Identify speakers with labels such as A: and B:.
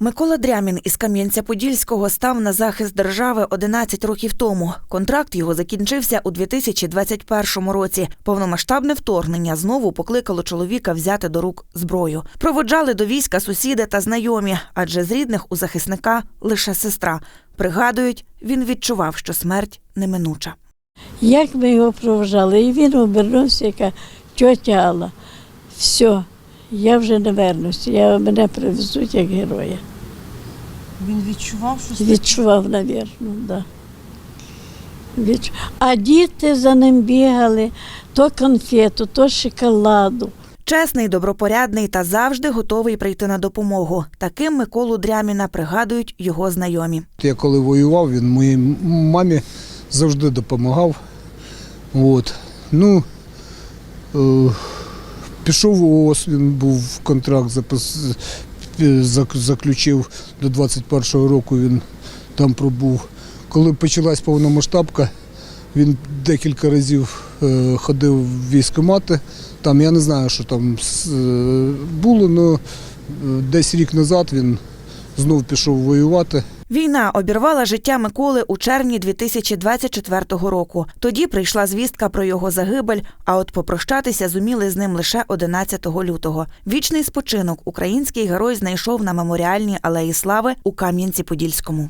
A: Микола Дрямін із Кам'янця-Подільського став на захист держави 11 років тому. Контракт його закінчився у 2021 році. Повномасштабне вторгнення знову покликало чоловіка взяти до рук зброю. Проводжали до війська сусіди та знайомі, адже з рідних у захисника лише сестра. Пригадують, він відчував, що смерть неминуча.
B: Як ми його проважали, і він обернувся, яка тьотя все, я вже не вернуся, я, мене привезуть як героя.
C: Він відчував, що
B: Відчував, навірно, да. Відч... А діти за ним бігали, то конфету, то шоколаду.
A: Чесний, добропорядний та завжди готовий прийти на допомогу. Таким Миколу Дряміна пригадують його знайомі.
D: Я коли воював, він моїй мамі завжди допомагав. От. Ну, е, пішов у ООС, він був контракт, е, заключив до 21-го року, він там пробув. Коли почалась повномасштабка, він декілька разів е, ходив в військкомати. Там я не знаю, що там е, було, але десь рік назад він знов пішов воювати.
A: Війна обірвала життя Миколи у червні 2024 року. Тоді прийшла звістка про його загибель. А от попрощатися зуміли з ним лише 11 лютого. Вічний спочинок український герой знайшов на меморіальній алеї слави у Кам'янці-Подільському.